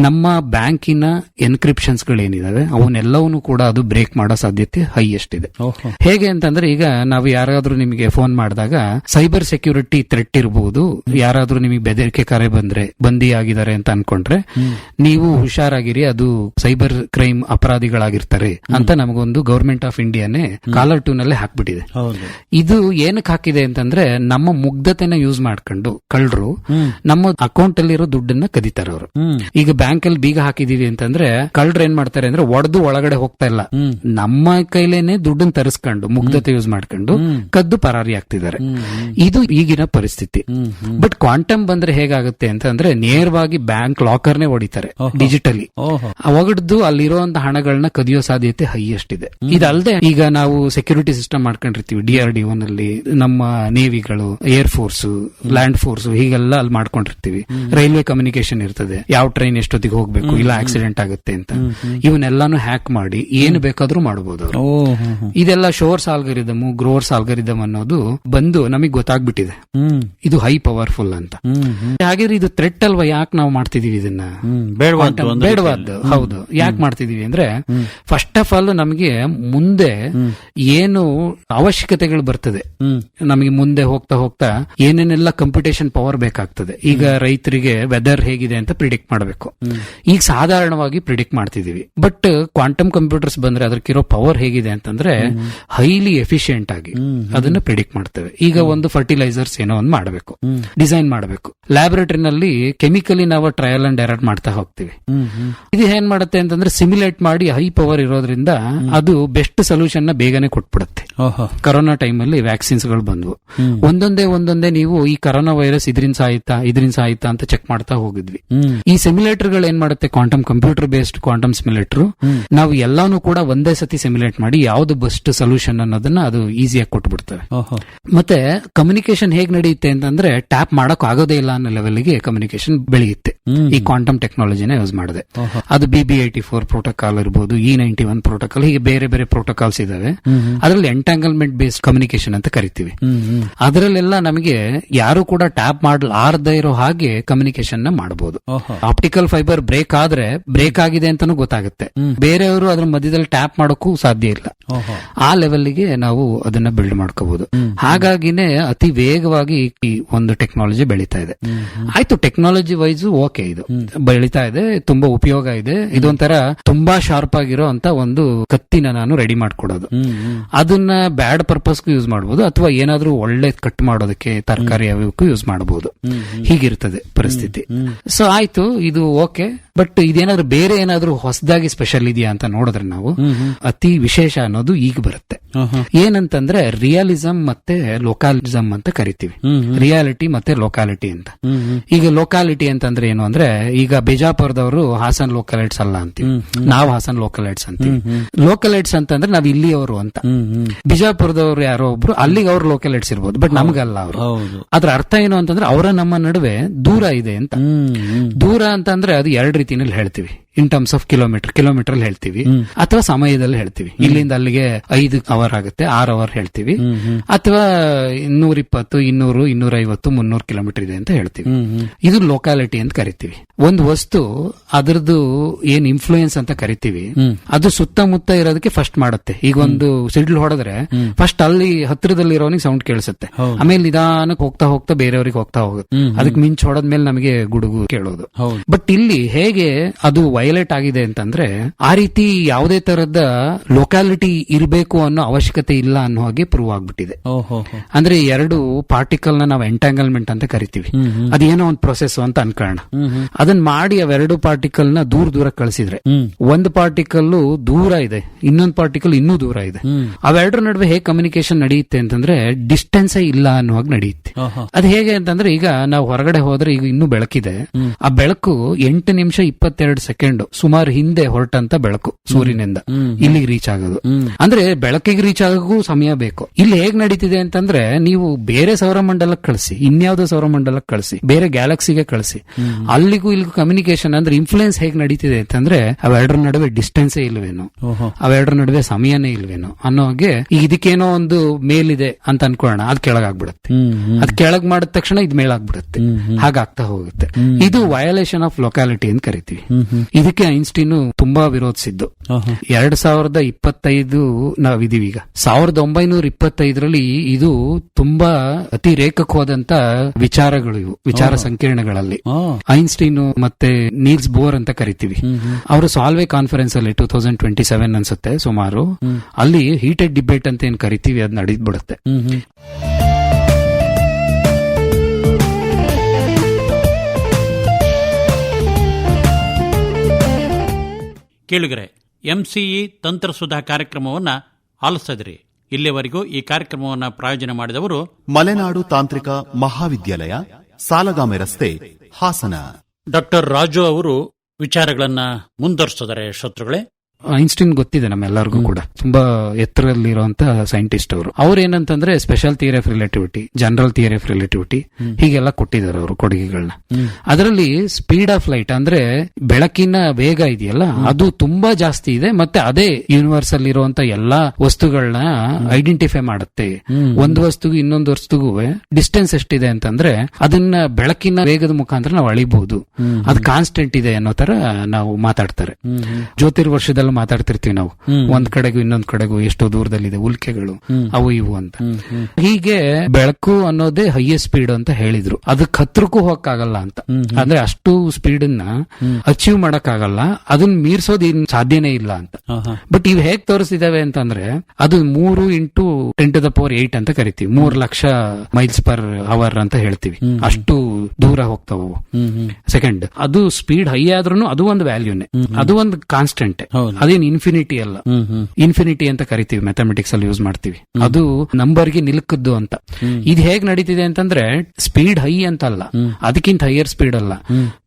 ನಮ್ಮ ಬ್ಯಾಂಕಿನ ಎನ್ಕ್ರಿಪ್ಷನ್ಸ್ ಗಳೇನಿದಾವೆ ಅವನ್ನೆಲ್ಲವನ್ನೂ ಕೂಡ ಅದು ಬ್ರೇಕ್ ಮಾಡೋ ಸಾಧ್ಯತೆ ಹೈಯೆಸ್ಟ್ ಇದೆ. ಹೇಗೆ ಅಂತಂದ್ರೆ ಈಗ ನಾವು ಯಾರಾದ್ರೂ ನಿಮಗೆ ಫೋನ್ ಮಾಡಿದಾಗ ಸೈಬರ್ ಸೆಕ್ಯೂರಿಟಿ ಥ್ರೆಟ್ ಇರಬಹುದು ಯಾರಾದ್ರೂ ನಿಮಗೆ ಬೆದರಿಕೆ ಕರೆ ಬಂದ್ರೆ ಬಂದಿ ಆಗಿದ್ದಾರೆ ಅಂತ ಅನ್ಕೊಂಡ್ರೆ ನೀವು ಹುಷಾರಾಗಿರಿ ಅದು ಸೈಬರ್ ಕ್ರೈಮ್ ಅಪರಾಧಿಗಳಾಗಿರ್ತಾರೆ ಅಂತ ನಮಗೊಂದು ಗವರ್ಮೆಂಟ್ ಆಫ್ ಇಂಡಿಯಾನೇ ಕಾಲರ್ ಟೂನ್ ಅಲ್ಲೇ ಹಾಕ್ಬಿಟ್ಟಿದೆ. ಇದು ಏನಕ್ಕೆ ಹಾಕಿದೆ ಅಂತಂದ್ರೆ ನಮ್ಮ ಮುಗ್ಧತೆನ ಯೂಸ್ ಮಾಡ್ಕೊಂಡು ಕಳ್ಳರು ನಮ್ಮ ಅಕೌಂಟ್ ಅಲ್ಲಿರೋ ದುಡ್ಡನ್ನ ಕದಿತಾರೆ ಅವರು. ಈಗ ಬ್ಯಾಂಕ್ ಅಲ್ಲಿ ಬೀಗ ಹಾಕಿದೀವಿ ಅಂತಂದ್ರೆ ಕಳ್ಳರು ಏನ್ ಮಾಡ್ತಾರೆ ಅಂದ್ರೆ ಒಡೆದು ಒಳಗಡೆ ಹೋಗ್ತಾ ಇಲ್ಲ. ನಮ್ಮ ಕೈಲೇನೆ ದುಡ್ಡನ್ನ ತರಿಸ್ಕೊಂಡು ಮುಗ್ಧತೆ ಯೂಸ್ ಮಾಡ್ಕೊಂಡು ಕದ್ದು ಪರಾರಿ ಆಗ್ತಿದ್ದಾರೆ. ಇದು ಈಗಿನ ಪರಿಸ್ಥಿತಿ. ಬಟ್ ಕ್ವಾಂಟಮ್ ಬಂದ್ರೆ ಹೇಗಾಗುತ್ತೆ ಅಂತಂದ್ರೆ ನೇರವಾಗಿ ಬ್ಯಾಂಕ್ ಲಾಕರ್ನೇ ಹೊಡಿತಾರೆ ಡಿಜಿಟಲಿ ಒಗಡ್ದು ಅಲ್ಲಿರುವಂತ ಹಣಗಳನ್ನ ಕದಿಯೋ ಸಾಧ್ಯತೆ ಹೈಯೆಸ್ಟ್ ಇದೆ. ಇದಲ್ಲದೆ ಈಗ ನಾವು ಸೆಕ್ಯೂರಿಟಿ ಸಿಸ್ಟಮ್ ಮಾಡ್ಕೊಂಡಿರ್ತೀವಿ ಮಾಡ್ಕೊಂಡಿರ್ತೀವಿ ಡಿ ಆರ್ ಡಿ ನಲ್ಲಿ ನಮ್ಮ ನೇವಿಗಳು ಏರ್ ಫೋರ್ಸ್ ಲ್ಯಾಂಡ್ ಫೋರ್ಸ್ ಹೀಗೆಲ್ಲ ಅಲ್ಲಿ ಮಾಡ್ಕೊಂಡಿರ್ತೀವಿ. ರೈಲ್ವೆ ಕಮ್ಯುನಿಕೇಶನ್ ಇರ್ತದೆ. ಯಾವ ಟ್ರೈನ್ ಎಷ್ಟೊತ್ತಿಗೆ ಹೋಗ್ಬೇಕು ಇಲ್ಲ ಆಕ್ಸಿಡೆಂಟ್ ಆಗುತ್ತೆ ಅಂತ. ಇವನ್ನೆಲ್ಲಾನು ಹ್ಯಾಕ್ ಮಾಡಿ ಏನು ಬೇಕಾದ್ರೂ ಮಾಡಬಹುದು. ಇದೆಲ್ಲ ಶೋರ್ಸ್ ಆಲ್ಗರಿದಮ್ ಗ್ರೋರ್ಸ್ ಆಲ್ಗರಿದಮ್ ಅನ್ನೋದು ಬಂದು ನಮಗೆ ಗೊತ್ತಾಗ್ಬಿಟ್ಟಿದೆ. ಇದು ಹೈ ಪವರ್ಫುಲ್ ಅಂತ. ಹಾಗಿದ್ರೆ ಇದು ಥ್ರೆಟ್ ಅಲ್ವಾ ಯಾಕೆ ನಾವು ಮಾಡ್ತಿದೀವಿ ಇದನ್ನ? ಬೇಡವಾದ್ದು ಹೌದು. ಯಾಕೆ ಮಾಡ್ತಿದೀವಿ ಅಂದ್ರೆ ಫಸ್ಟ್ ಆಫ್ ಆಲ್ ನಮಗೆ ಮುಂದೆ ಏನು ಅವಶ್ಯಕತೆಗಳು ಬರ್ತದೆ. ನಮಗೆ ಮುಂದೆ ಹೋಗ್ತಾ ಹೋಗ್ತಾ ಏನೇನೆಲ್ಲ ಕಂಪ್ಯೂಟೇಷನ್ ಪವರ್ ಬೇಕಾಗ್ತದೆ. ಈಗ ರೈತರಿಗೆ ವೆದರ್ ಹೇಗಿದೆ ಅಂತ ಪ್ರಿಡಿಕ್ಟ್ ಮಾಡಬೇಕು. ಈಗ ಸಾಧಾರಣವಾಗಿ ಪ್ರಿಡಿಕ್ಟ್ ಮಾಡ್ತಿದೀವಿ ಬಟ್ ಕ್ವಾಂಟಮ್ ಕಂಪ್ಯೂಟರ್ಸ್ ಬಂದ್ರೆ ಅದಕ್ಕಿರೋ ಪವರ್ ಹೇಗಿದೆ ಅಂತಂದ್ರೆ ಹೈಲಿ ಎಫಿಷಿಯೆಂಟ್ ಆಗಿ ಅದನ್ನ ಪ್ರಿಡಿಕ್ಟ್ ಮಾಡ್ತೇವೆ. ಈಗ ಒಂದು ಫರ್ಟಿಲೈಸರ್ಸ್ ಏನೋ ಒಂದು ಮಾಡಬೇಕು. ಡಿಸೈನ್ ಮಾಡಬೇಕು. ಲ್ಯಾಬೊರೇಟರಿನಲ್ಲಿ ಕೆಮಿಕಲಿ ನಾವು ಟ್ರಯಲ್ ಅಂಡ್ ಎರಡ್ ಮಾಡ್ತಾ ಹೋಗ್ತೀವಿ. ಇದು ಏನ್ ಮಾಡುತ್ತೆ ಅಂತಂದ್ರೆ ಸಿಮ್ಯುಲೇಟ್ ಮಾಡಿ ಹೈ ಪವರ್ ಇರೋದ್ರಿಂದ ಅದು ಬೆಸ್ಟ್ ಸೊಲ್ಯೂಷನ್ನ ಬೇಗನೆ ಕೊಟ್ಬಿಡುತ್ತೆ. ಕೊರೋನಾ ಟೈಮ್ ಅಲ್ಲಿ ವ್ಯಾಕ್ಸಿನ್ಸ್ಗಳು ಬಂದ್ವು. ಒಂದೊಂದೇ ಒಂದೊಂದೇ ನೀವು ಈ ಕರೋನಾ ವೈರಸ್ ಇದ್ರಿಂದ ಸಾಯ್ತಾ ಇದ್ರಿಂದ ಸಾಯ್ತಾ ಅಂತ ಚೆಕ್ ಮಾಡ್ತಾ ಹೋಗಿದ್ವಿ. ಈ ಸಿಮ್ಯುಲೇಟರ್ಗಳು ಏನ್ ಮಾಡುತ್ತೆ? Quantum computer based quantum simulator. ನಾವು ಎಲ್ಲಾನು ಕೂಡ ಒಂದೇ ಸತಿ ಸಿಮ್ಯುಲೇಟ್ ಮಾಡಿ ಯಾವ್ದು ಬೆಸ್ಟ್ ಸೊಲ್ಯೂಷನ್ ಅನ್ನೋದನ್ನ ಅದು ಈಸಿಯಾಗಿ ಕೊಟ್ಬಿಡ್ತವೆ. ಮತ್ತೆ ಕಮ್ಯುನಿಕೇಶನ್ ಹೇಗ್ ನಡೆಯುತ್ತೆ ಅಂತಂದ್ರೆ ಟ್ಯಾಪ್ ಮಾಡಕ್ ಆಗೋದೇ ಇಲ್ಲ ಅನ್ನೋ ಲೆವೆಲ್ಗೆ ಕಮ್ಯುನಿಕೇಶನ್ ಬೆಳೆಯುತ್ತೆ. ಈ ಕ್ವಾಂಟಮ್ ಟೆಕ್ನಾಲಜಿನ ಯೂಸ್ ಮಾಡಿದೆ. ಅದು B B eighty four protocol ಇರಬಹುದು ಇ ನೈಂಟಿ ಒನ್ ಪ್ರೋಟೋಕಾಲ್ ಹೀಗೆ ಬೇರೆ ಬೇರೆ ಪ್ರೋಟೋಕಾಲ್ಸ್ ಇದಾವೆ. ಅದರಲ್ಲಿ ಎಂಟಾಂಗಲ್ಮೆಂಟ್ ಬೇಸ್ಡ್ ಕಮ್ಯುನಿಕೇಶನ್ ಅಂತ ಕರಿತೀವಿ. ಅದರಲ್ಲೆಲ್ಲ ನಮಗೆ ಯಾರು ಕೂಡ ಟ್ಯಾಪ್ ಮಾಡಲಾರದೇ ಇರೋ ಹಾಗೆ ಕಮ್ಯುನಿಕೇಶನ್ನ ಮಾಡಬಹುದು ಆಪ್ಟಿಕಲ್ ಫೈಬರ್ ಬ್ರೇಕ್ ಆದ್ರೆ ಬ್ರೇಕ್ ಆಗಿದೆ ಅಂತಾನೂ ಗೊತ್ತಾಗುತ್ತೆ. ಬೇರೆಯವರು ಅದ್ರ ಮಧ್ಯದಲ್ಲಿ ಟ್ಯಾಪ್ ಮಾಡೋಕ್ಕೂ ಸಾಧ್ಯ ಇಲ್ಲ. ಆ ಲೆವೆಲ್ಗೆ ನಾವು ಅದನ್ನ ಬಿಲ್ಡ್ ಮಾಡ್ಕೋಬಹುದು ಹಾಗಾಗಿನೇ ಅತಿ ವೇಗವಾಗಿ ಈ ಒಂದು ಟೆಕ್ನಾಲಜಿ ಬೆಳೀತಾ ಇದೆ. ಆಯ್ತು ಟೆಕ್ನಾಲಜಿ ವೈಸ್ ಓಕೆ ಇದು. ಬೆಳೀತಾ ಇದೆ ತುಂಬಾ ಉಪಯೋಗ ಇದೆ. ಇದೊಂಥರ ತುಂಬಾ ಶಾರ್ಪ್ ಆಗಿರೋ ಅಂತ ಒಂದು ಕತ್ತಿನ ನಾನು ರೆಡಿ ಮಾಡ್ಕೊಡೋದು. ಅದನ್ನ ಬ್ಯಾ ಅದನ್ನ ಬ್ಯಾಡ್ ಪರ್ಪಸ್ಗೂ ಯೂಸ್ ಮಾಡಬಹುದು ಅಥವಾ ಏನಾದರೂ ಒಳ್ಳೆ ಕಟ್ ಮಾಡೋದಕ್ಕೆ ತರಕಾರಿ ಅವಕ್ಕೂ ಯೂಸ್ ಮಾಡಬಹುದು ಹೀಗಿರ್ತದೆ ಪರಿಸ್ಥಿತಿ. ಸೊ ಆಯ್ತು ಇದು ಓಕೆ ಬಟ್ ಇದೇನಾದ್ರೂ ಬೇರೆ ಏನಾದ್ರೂ ಹೊಸದಾಗಿ ಸ್ಪೆಷಲ್ ಇದೆಯಾ ಅಂತ ನೋಡಿದ್ರೆ ನಾವು ಅತಿ ವಿಶೇಷ ಅನ್ನೋದು ಈಗ ಬರುತ್ತೆ. ಏನಂತಂದ್ರೆ ರಿಯಲಿಸಂ ಮತ್ತೆ ಲೋಕಾಲಿಸಂ ಅಂತ ಕರಿತೀವಿ. ರಿಯಾಲಿಟಿ ಮತ್ತೆ ಲೋಕಾಲಿಟಿ ಅಂತ. ಈಗ ಲೋಕಾಲಿಟಿ ಅಂತಂದ್ರೆ ಏನು ಅಂದ್ರೆ ಈಗ ಬಿಜಾಪುರದವರು ಹಾಸನ್ ಲೋಕಲೈಟ್ಸ್ ಅಲ್ಲ ಅಂತೀವಿ. ನಾವು ಹಾಸನ್ ಲೋಕಲೈಟ್ಸ್ ಅಂತೀವಿ. ಲೋಕಲೈಟ್ಸ್ ಅಂತಂದ್ರೆ ನಾವ್ ಇಲ್ಲಿಯವರು ಅಂತ. ಹ್ಮ್ ಯಾರೋ ಒಬ್ರು ಅಲ್ಲಿಗೆ ಅವ್ರು ಲೋಕಲೈಟ್ಸ್ ಇರ್ಬೋದು ಬಟ್ ನಮ್ಗಲ್ಲ ಅವರು. ಅದ್ರ ಅರ್ಥ ಏನು ಅಂತಂದ್ರೆ ಅವರ ನಮ್ಮ ನಡುವೆ ದೂರ ಇದೆ ಅಂತ. ದೂರ ಅಂತಂದ್ರೆ ಅದು ಎರಡು ರೀತಿನಲ್ಲಿ ಹೇಳ್ತೀವಿ in terms of kilometre kilometre ಅಲ್ಲಿ ಹೇಳ್ತೀವಿ. ಅಥವಾ ಸಮಯದಲ್ಲಿ ಹೇಳ್ತೀವಿ. ಇಲ್ಲಿಂದ ಅಲ್ಲಿಗೆ ಐದು ಅವರ್ ಆಗುತ್ತೆ ಆರ್ ಅವರ್ ಹೇಳ್ತೀವಿ. ಅಥವಾ ಇನ್ನೂರ ಇಪ್ಪತ್ತು ಇನ್ನೂರು ಇನ್ನೂರ ಐವತ್ತು ಮುನ್ನೂರು ಕಿಲೋಮೀಟರ್ ಇದೆ ಅಂತ ಹೇಳ್ತೀವಿ. ಇದು ಲೋಕಾಲಿಟಿ ಅಂತ ಕರಿತೀವಿ. ಒಂದು ವಸ್ತು ಅದರದ್ದು ಏನ್ ಇನ್ಫ್ಲೂಯೆನ್ಸ್ ಅಂತ ಕರಿತೀವಿ. ಅದು ಸುತ್ತಮುತ್ತ ಇರೋದಕ್ಕೆ ಫಸ್ಟ್ ಮಾಡುತ್ತೆ. ಈಗ ಒಂದು ಸಿಡ್ಲು ಹೊಡೆದ್ರೆ ಫಸ್ಟ್ ಅಲ್ಲಿ ಹತ್ತಿರದಲ್ಲಿ ಇರೋನಿಗೆ ಸೌಂಡ್ ಕೇಳಿಸುತ್ತೆ ಆಮೇಲೆ ನಿಧಾನಕ್ಕೆ ಹೋಗ್ತಾ ಹೋಗ್ತಾ ಬೇರೆಯವ್ರಿಗೆ ಹೋಗ್ತಾ ಹೋಗುತ್ತೆ. ಅದಕ್ಕೆ ಮಿಂಚ್ ಹೊಡೆದ್ಮೇಲೆ ನಮಗೆ ಗುಡುಗು ಕೇಳೋದು. ಬಟ್ ಇಲ್ಲಿ ಹೇಗೆ ಅದು ವೈಲೇಟ್ ಆಗಿದೆ ಅಂತಂದ್ರೆ ಆ ರೀತಿ ಯಾವುದೇ ತರದ ಲೊಕ್ಯಾಲಿಟಿ ಇರಬೇಕು ಅನ್ನೋ ಅವಶ್ಯಕತೆ ಇಲ್ಲ ಅನ್ನೋ ಹಾಗೆ ಪ್ರೂವ್ ಆಗ್ಬಿಟ್ಟಿದೆ. ಅಂದ್ರೆ ಎರಡು ಪಾರ್ಟಿಕಲ್ನ ನಾವು ಎಂಟ್ಯಾಂಗಲ್ಮೆಂಟ್ ಅಂತ ಕರಿತೀವಿ. ಅದೇನೋ ಒಂದು ಪ್ರೊಸೆಸ್ ಅಂತ ಅನ್ಕೊಳ್ಳೋಣ ಅದನ್ನ ಮಾಡಿ ಅವೆರಡು ಪಾರ್ಟಿಕಲ್ನ ದೂರ ದೂರ ಕಳಿಸಿದ್ರೆ. ಒಂದು ಪಾರ್ಟಿಕಲ್ ದೂರ ಇದೆ ಇನ್ನೊಂದು ಪಾರ್ಟಿಕಲ್ ಇನ್ನೂ ದೂರ ಇದೆ. ಅವೆರಡರ ನಡುವೆ ಹೇಗೆ ಕಮ್ಯುನಿಕೇಶನ್ ನಡೆಯುತ್ತೆ ಅಂತಂದ್ರೆ ಡಿಸ್ಟೆನ್ಸ್ ಇಲ್ಲ ಅನ್ನೋ ಹಾಗೆ ನಡೆಯುತ್ತೆ. ಓಹೋ ಅದು ಹೇಗೆ ಅಂತಂದ್ರೆ ಈಗ ನಾವು ಹೊರಗಡೆ ಹೋದ್ರೆ ಈಗ ಇನ್ನೂ ಬೆಳಕಿದೆ. ಆ ಬೆಳಕು ಎಂಟು ನಿಮಿಷ ಇಪ್ಪತ್ತೆರಡು ಸೆಕೆಂಡ್ ಸುಮಾರು ಹಿಂದೆ ಹೊರಟಂತ ಬೆಳಕು ಸೂರ್ಯನಿಂದ. ಇಲ್ಲಿಗೆ ರೀಚ್ ಆಗೋದು. ಅಂದ್ರೆ ಬೆಳಕಿಗೆ ರೀಚ್ ಆಗೋಕ್ಕೂ ಸಮಯ ಬೇಕು. ಇಲ್ಲಿ ಹೇಗ್ ನಡೀತಿದೆ ಅಂತಂದ್ರೆ ನೀವು ಬೇರೆ ಸೌರಮಂಡಲಕ್ಕೆ ಕಳಿಸಿ ಇನ್ಯಾವುದೋ ಸೌರಮಂಡಲಕ್ಕೆ ಕಳಿಸಿ ಬೇರೆ ಗ್ಯಾಲಕ್ಸಿಗೆ ಕಳಿಸಿ. ಅಲ್ಲಿಗೂ ಇಲ್ಲಿಗೂ ಕಮ್ಯುನಿಕೇಶನ್ ಅಂದ್ರೆ ಇನ್ಫ್ಲೂಯೆನ್ಸ್ ಹೇಗ್ ನಡೀತಿದೆ ಅಂತಂದ್ರೆ ಅವೆರಡರ ನಡುವೆ ಡಿಸ್ಟೆನ್ಸೇ ಇಲ್ವೇನೋ. ಅವೆರಡರ ನಡುವೆ ಸಮಯನೇ ಇಲ್ವೇನೋ ಅನ್ನೋ ಹಾಗೆ ಈಗ ಇದಕ್ಕೇನೋ ಒಂದು ಮೇಲಿದೆ ಅಂತ ಅನ್ಕೊಳ್ಳೋಣ. ಅದ್ ಕೆಳಗಾಗ್ಬಿಡುತ್ತೆ. ಅದ್ ಕೆಳಗ್ ಮಾಡಿದ ತಕ್ಷಣ ಇದ್ ಮೇಲಾಗ್ಬಿಡುತ್ತೆ. ಹಾಗಾಗ್ತಾ ಹೋಗುತ್ತೆ. ಇದು ವಯೋಲೇಷನ್ ಆಫ್ ಲೊಕ್ಯಾಲಿಟಿ ಅಂತ ಕರಿತೀವಿ. ಇದಕ್ಕೆ ಐನ್ಸ್ಟೀನ್ ತುಂಬಾ ವಿರೋಧಿಸಿದ್ದು. ಎರಡ್ ಸಾವಿರದ ಇಪ್ಪತ್ತೈದು ನಾವಿದೀವಿ ಈಗ. ಸಾವಿರದ ಒಂಬೈನೂರ ಇಪ್ಪತ್ತೈದರಲ್ಲಿ ಇದು ತುಂಬಾ ಅತಿ ರೇಖಕವಾದಂತ ವಿಚಾರಗಳು ಇವು ವಿಚಾರ ಸಂಕಿರಣಗಳಲ್ಲಿ. ಐನ್ಸ್ಟೀನ್ ಮತ್ತೆ ನೀಲ್ಸ್ ಬೋರ್ ಅಂತ ಕರಿತೀವಿ. ಅವರು ಸಾಲ್ವೆ ಕಾನ್ಫರೆನ್ಸ್ ಅಲ್ಲಿ ಟೂ ತೌಸಂಡ್ ಟ್ವೆಂಟಿ ಸೆವೆನ್ ಅನ್ಸುತ್ತೆ ಸುಮಾರು. ಅಲ್ಲಿ ಹೀಟೆಡ್ ಡಿಬೇಟ್ ಅಂತ ಏನ್ ಕರಿತೀವಿ ಅದ್ ನಡೀದ್ಬಿಡುತ್ತೆ ಕೇಳುಗರೆ ಎಂಸಿಇ ತಂತ್ರಸುಧಾ ಕಾರ್ಯಕ್ರಮವನ್ನ ಆಲಿಸಿದ್ರಿ. ಇಲ್ಲಿವರೆಗೂ ಈ ಕಾರ್ಯಕ್ರಮವನ್ನ ಪ್ರಾಯೋಜನೆ ಮಾಡಿದವರು ಮಲೆನಾಡು ತಾಂತ್ರಿಕ ಮಹಾವಿದ್ಯಾಲಯ ಸಾಲಗಾಮೆ ರಸ್ತೆ ಹಾಸನ. ಡಾಕ್ಟರ್ ರಾಜು ಅವರು ವಿಚಾರಗಳನ್ನ ಮುಂದುವರಿಸಿದರೆ ಶ್ರೋತೃಗಳೇ ಐನ್ಸ್ಟೀನ್ ಗೊತ್ತಿದೆ ನಮ್ಮೆಲ್ಲರಿಗೂ ಕೂಡ. ತುಂಬಾ ಎತ್ತರದಲ್ಲಿರುವಂತಹ ಸೈಂಟಿಸ್ಟ್ ಅವರು. ಅವ್ರ ಏನಂತಂದ್ರೆ special theory of relativity general theory of relativity ಹೀಗೆಲ್ಲ ಕೊಟ್ಟಿದ್ದಾರೆ ಅವರು ಕೊಡುಗೆಗಳನ್ನ ಅದರಲ್ಲಿ ಸ್ಪೀಡ್ ಆಫ್ ಲೈಟ್ ಅಂದ್ರೆ ಬೆಳಕಿನ ವೇಗ ಇದೆಯಲ್ಲ ಅದು ತುಂಬಾ ಜಾಸ್ತಿ ಇದೆ ಮತ್ತೆ ಅದೇ ಯೂನಿವರ್ಸ್ ಅಲ್ಲಿ ಇರುವಂತ ಎಲ್ಲಾ ವಸ್ತುಗಳನ್ನ ಐಡೆಂಟಿಫೈ ಮಾಡುತ್ತೆ. ಒಂದು ವಸ್ತುಗೂ ಇನ್ನೊಂದು ವಸ್ತುಗೂ ಡಿಸ್ಟೆನ್ಸ್ ಎಷ್ಟಿದೆ ಅಂತಂದ್ರೆ ಅದನ್ನ ಬೆಳಕಿನ ವೇಗದ ಮುಖಾಂತರ ನಾವು ಅಳಿಬಹುದು ಅದು ಕಾನ್ಸ್ಟೆಂಟ್ ಇದೆ ಅನ್ನೋ ತರ ನಾವು ಮಾತಾಡ್ತಾರೆ. ಜ್ಯೋತಿರ್ವರ್ಷದಲ್ಲಿ ಮಾತಾಡ್ತಿರ್ತೀವಿ ನಾವು. ಒಂದ್ ಕಡೆಗೂ ಇನ್ನೊಂದ್ ಕಡೆಗೂ ಎಷ್ಟೋ ದೂರದಲ್ಲಿದೆ ಉಲ್ಕೆಗಳು ಅವು ಇವು ಅಂತ. ಹೀಗೆ ಬೆಳಕು ಅನ್ನೋದೇ ಹೈಯೆಸ್ಟ್ ಸ್ಪೀಡ್ ಅಂತ ಹೇಳಿದ್ರು. ಅದಕ್ಕೆ ಹತ್ರಕ್ಕೂ ಹೋಗಕ್ಕಾಗಲ್ಲ ಅಂತ. ಅಂದ್ರೆ ಅಷ್ಟು ಸ್ಪೀಡ್ ಅನ್ನ ಅಚೀವ್ ಮಾಡಕ್ಕಾಗಲ್ಲ. ಅದನ್ನ ಮೀರ್ಸೋದು ಇನ್ ಸಾಧ್ಯನೇ ಇಲ್ಲ ಅಂತ. ಬಟ್ ಇವ್ ಹೇಗ್ ತೋರಿಸಿದಾವೆ ಅಂತಂದ್ರೆ ಅದು ಮೂರು into ten to the power eight ಅಂತ ಕರಿತೀವಿ. ಮೂರ್ ಲಕ್ಷ ಮೈಲ್ಸ್ ಪರ್ ಅವರ್ ಅಂತ ಹೇಳ್ತೀವಿ. ಅಷ್ಟು ದೂರ ಹೋಗ್ತಾವ ಸೆಕೆಂಡ್ ಅದು ಸ್ಪೀಡ್ ಹೈ ಆದ್ರೂ ಅದು ಒಂದು ವ್ಯಾಲ್ಯೂನೆ ಅದು ಒಂದು ಕಾನ್ಸ್ಟೆಂಟ್. ಅದೇನು ಇನ್ಫಿನಿಟಿ ಅಲ್ಲ. ಇನ್ಫಿನಿಟಿ ಅಂತ ಕರಿತೀವಿ ಮ್ಯಾಥಮೆಟಿಕ್ಸ್ ಅಲ್ಲಿ ಯೂಸ್ ಮಾಡ್ತೀವಿ. ಅದು ನಂಬರ್ಗೆ ನಿಲ್ಕದ್ದು ಅಂತ. ಇದು ಹೇಗ್ ನಡೀತಿದೆ ಅಂತಂದ್ರೆ ಸ್ಪೀಡ್ ಹೈ ಅಂತ ಅಲ್ಲ ಅದಕ್ಕಿಂತ ಹೈಯರ್ ಸ್ಪೀಡ್ ಅಲ್ಲ.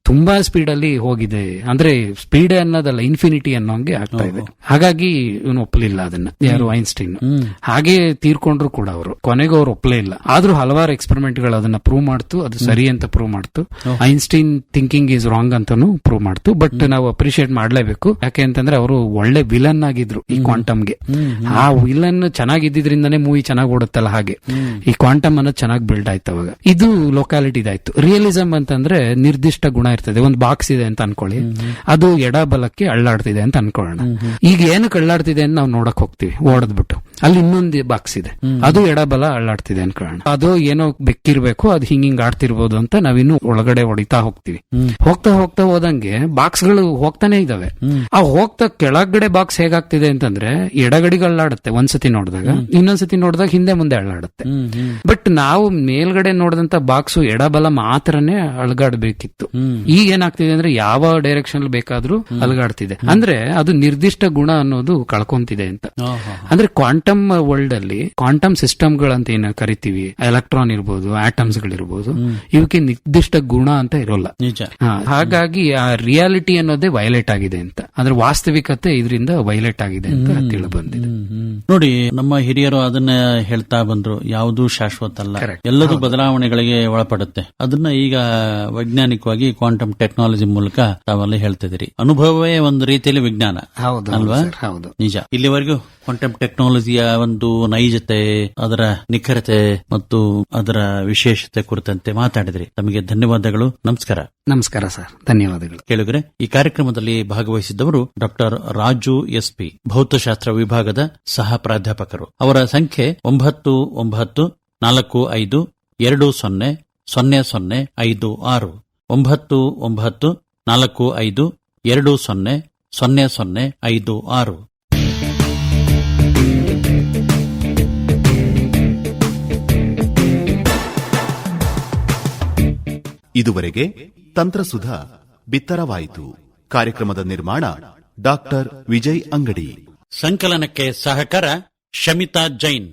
ತುಂಬಾ ಸ್ಪೀಡ್ ಅಲ್ಲಿ ಹೋಗಿದೆ. ಅಂದ್ರೆ ಸ್ಪೀಡ್ ಅನ್ನೋದಲ್ಲ ಇನ್ಫಿನಿಟಿ ಅನ್ನೋಂಗೆ ಆಗ್ತಾ ಇದೆ. ಹಾಗಾಗಿ ಇವನು ಒಪ್ಪಲಿಲ್ಲ ಅದನ್ನ ಯಾರು ಐನ್ಸ್ಟೈನ್. ಹಾಗೆ ತೀರ್ಕೊಂಡ್ರು ಕೂಡ ಅವರು. ಕೊನೆಗೂ ಅವ್ರು ಒಪ್ಪಲೇ ಇಲ್ಲ. ಆದ್ರೂ ಹಲವಾರು ಎಕ್ಸ್ಪೆರಿಮೆಂಟ್ಗಳು ಅದನ್ನ ಪ್ರೂವ್ ಮಾಡ್ತು ಅದು ಸರಿ ಅಂತ ಪ್ರೂವ್ ಮಾಡ್ತು. ಐನ್ಸ್ಟೈನ್ ಥಿಂಕಿಂಗ್ ಈಸ್ ರಾಂಗ್ ಅಂತಾನು ಪ್ರೂವ್ ಮಾಡ್ತು. ಬಟ್ ನಾವು ಅಪ್ರಿಶಿಯೇಟ್ ಮಾಡ್ಲೇಬೇಕು. ಯಾಕೆ ಅಂತಂದ್ರೆ ಅವರು ಒಳ್ಳೆ ವಿಲನ್ ಆಗಿದ್ರು ಈ ಕ್ವಾಂಟಮ್ಗೆ ಆ ವಿಲನ್ ಚೆನ್ನಾಗಿದ್ದಿದ್ರಿಂದಾನೇ ಮೂವಿ ಚೆನ್ನಾಗಿ ಓಡುತ್ತಲ್ಲ ಹಾಗೆ. ಈ ಕ್ವಾಂಟಮ್ ಅನ್ನೋದು ಚೆನ್ನಾಗಿ ಬಿಲ್ಡ್ ಆಯ್ತು ಅವಾಗ. ಇದು ಲೊಕ್ಯಾಲಿಟಿದಾಯ್ತು ರಿಯಲಿಸಮ್ ಅಂತಂದ್ರೆ ನಿರ್ದಿಷ್ಟ ಗುಣ ಇರ್ತದೆ. ಒಂದು ಬಾಕ್ಸ್ ಇದೆ ಅಂತ ಅನ್ಕೊಳ್ಳಿ. ಅದು ಎಡ ಬಲಕ್ಕೆ ಅಳ್ಳಾಡ್ತಿದೆ ಅಂತ ಅನ್ಕೊಳ್ಳೋಣ. ಈಗ ಏನಕ್ಕೆ ಅಳ್ಳಾಡ್ತಿದೆ ಅಂತ ನಾವು ನೋಡಕ್ ಹೋಗ್ತೀವಿ. ಓಡದ್ಬಿಟ್ಟು. ಅಲ್ಲಿ ಇನ್ನೊಂದು ಬಾಕ್ಸ್ ಇದೆ. ಅದು ಎಡಬಲ ಅಳ್ಳಾಡ್ತಿದೆ ಅನ್ಕೊಳ್ಳೋಣ ಅದು ಏನೋ ಬೆಕ್ಕಿರ್ಬೇಕು ಅದು ಹಿಂಗ್ ಹಿಂಗ್ ಆಡ್ತಿರ್ಬೋದು ಅಂತ ನಾವಿನ್ನು ಒಳಗಡೆ ಹೊಡಿತಾ ಹೋಗ್ತಿವಿ. ಹೋಗ್ತಾ ಹೋಗ್ತಾ ಹೋದಂಗೆ ಬಾಕ್ಸ್ಗಳು ಹೋಗ್ತಾನೆ ಇದಾವೆ ಆ ಹೋಗ್ತಾ ಕೆಳಗಡೆ ಬಾಕ್ಸ್ ಹೇಗಾಗ್ತಿದೆ ಅಂತಂದ್ರೆ ಎಡಗಡಿಗಳಾಡುತ್ತೆ ಅಳ್ಳಾಡುತ್ತೆ ಒಂದ್ಸತಿ ನೋಡಿದಾಗ ಇನ್ನೊಂದ್ಸತಿ ನೋಡಿದಾಗ ಹಿಂದೆ ಮುಂದೆ ಅಳ್ಳಾಡುತ್ತೆ. ಬಟ್ ನಾವು ಮೇಲ್ಗಡೆ ನೋಡಿದಂತ ಬಾಕ್ಸ್ ಎಡಬಲ ಮಾತ್ರನೇ ಅಳಗಾಡ್ಬೇಕಿತ್ತು. ಈಗ ಏನಾಗ್ತಿದೆ ಅಂದ್ರೆ ಯಾವ ಡೈರೆಕ್ಷನ್ ಬೇಕಾದ್ರೂ ಅಲಗಾಡ್ತಿದೆ ಅಂದ್ರೆ ಅದು ನಿರ್ದಿಷ್ಟ ಗುಣ ಅನ್ನೋದು ಕಳ್ಕೊಂತಿದೆ ಅಂತ. ಅಂದ್ರೆ ಕ್ವಾಂಟಮ್ ವರ್ಲ್ಡ್ ಅಲ್ಲಿ ಕ್ವಾಂಟಮ್ ಸಿಸ್ಟಮ್ ಗಳಂತ ಏನ ಕರಿತೀವಿ ಎಲೆಕ್ಟ್ರಾನ್ ಇರ್ಬೋದು ಆಟಮ್ಸ್ ಗಳಿರ್ಬೋದು ಇವಕ್ಕೆ ನಿರ್ದಿಷ್ಟ ಗುಣ ಅಂತ ಇರೋಲ್ಲ. ಹಾಗಾಗಿ ಆ ರಿಯಾಲಿಟಿ ಅನ್ನೋದೇ ವೈಲೇಟ್ ಆಗಿದೆ ಅಂತ. ಅಂದ್ರೆ ವಾಸ್ತವಿಕತೆ ಇದರಿಂದ ವೈಲೇಟ್ ಆಗಿದೆ ಅಂತ ತಿಳಿದು ಬಂದಿದೆ. ನೋಡಿ ನಮ್ಮ ಹಿರಿಯರು ಅದನ್ನ ಹೇಳ್ತಾ ಬಂದ್ರು. ಯಾವುದು ಶಾಶ್ವತ ಅಲ್ಲ. ಎಲ್ಲದೂ ಬದಲಾವಣೆಗಳಿಗೆ ಒಳಪಡುತ್ತೆ. ಅದನ್ನ ಈಗ ವೈಜ್ಞಾನಿಕವಾಗಿ ಕ್ವಾಂಟಮ್ ಟೆಕ್ನಾಲಜಿ ಮೂಲಕ ತಾವೆಲ್ಲ ಹೇಳ್ತಿದ್ದೀರಿ. ಅನುಭವವೇ ಒಂದು ರೀತಿಯಲ್ಲಿ ವಿಜ್ಞಾನ. ಅಲ್ವಾ? ಹೌದು. ನಿಜ. ಇಲ್ಲಿವರೆಗೂ ಕ್ವಾಂಟಮ್ ಟೆಕ್ನಾಲಜಿಯ ಒಂದು ನೈಜತೆ ಅದರ ನಿಖರತೆ ಮತ್ತು ಅದರ ವಿಶೇಷತೆ ಕುರಿತಂತೆ ಮಾತಾಡಿದ್ರಿ. ತಮಗೆ ಧನ್ಯವಾದಗಳು. ನಮಸ್ಕಾರ. ನಮಸ್ಕಾರ ಸರ್. ಧನ್ಯವಾದಗಳು. ಕೇಳಿದ್ರೆ ಈ ಕಾರ್ಯಕ್ರಮದಲ್ಲಿ ಭಾಗವಹಿಸಿದ್ದವರು ಡಾಕ್ಟರ್ ರಾಜು ಎಸ್ ಪಿ ಭೌತಶಾಸ್ತ್ರ ವಿಭಾಗದ ಪ್ರಾಧ್ಯಾಪಕರು. ಅವರ ಸಂಖ್ಯೆ ಒಂಬತ್ತು ಒಂಬತ್ತು, ನಾಲ್ಕು, ಐದು, ಎರಡು, ಸೊನ್ನೆ ಸೊನ್ನೆ ಸೊನ್ನೆ, ಐದು, ಆರು. ಒಂಬತ್ತು ಒಂಬತ್ತು, ನಾಲ್ಕು, ಐದು, ಎರಡು, ಸೊನ್ನೆ ಸೊನ್ನೆ ಸೊನ್ನೆ, ಐದು, ಆರು. ಇದುವರೆಗೆ ತಂತ್ರಸುಧಾ ಬಿತ್ತರವಾಯಿತು. ಕಾರ್ಯಕ್ರಮದ ನಿರ್ಮಾಣ ಡಾಕ್ಟರ್ ವಿಜಯ್ ಅಂಗಡಿ. ಸಂಕಲನಕ್ಕೆ ಸಹಕಾರ ಶಮಿತಾ ಜೈನ್.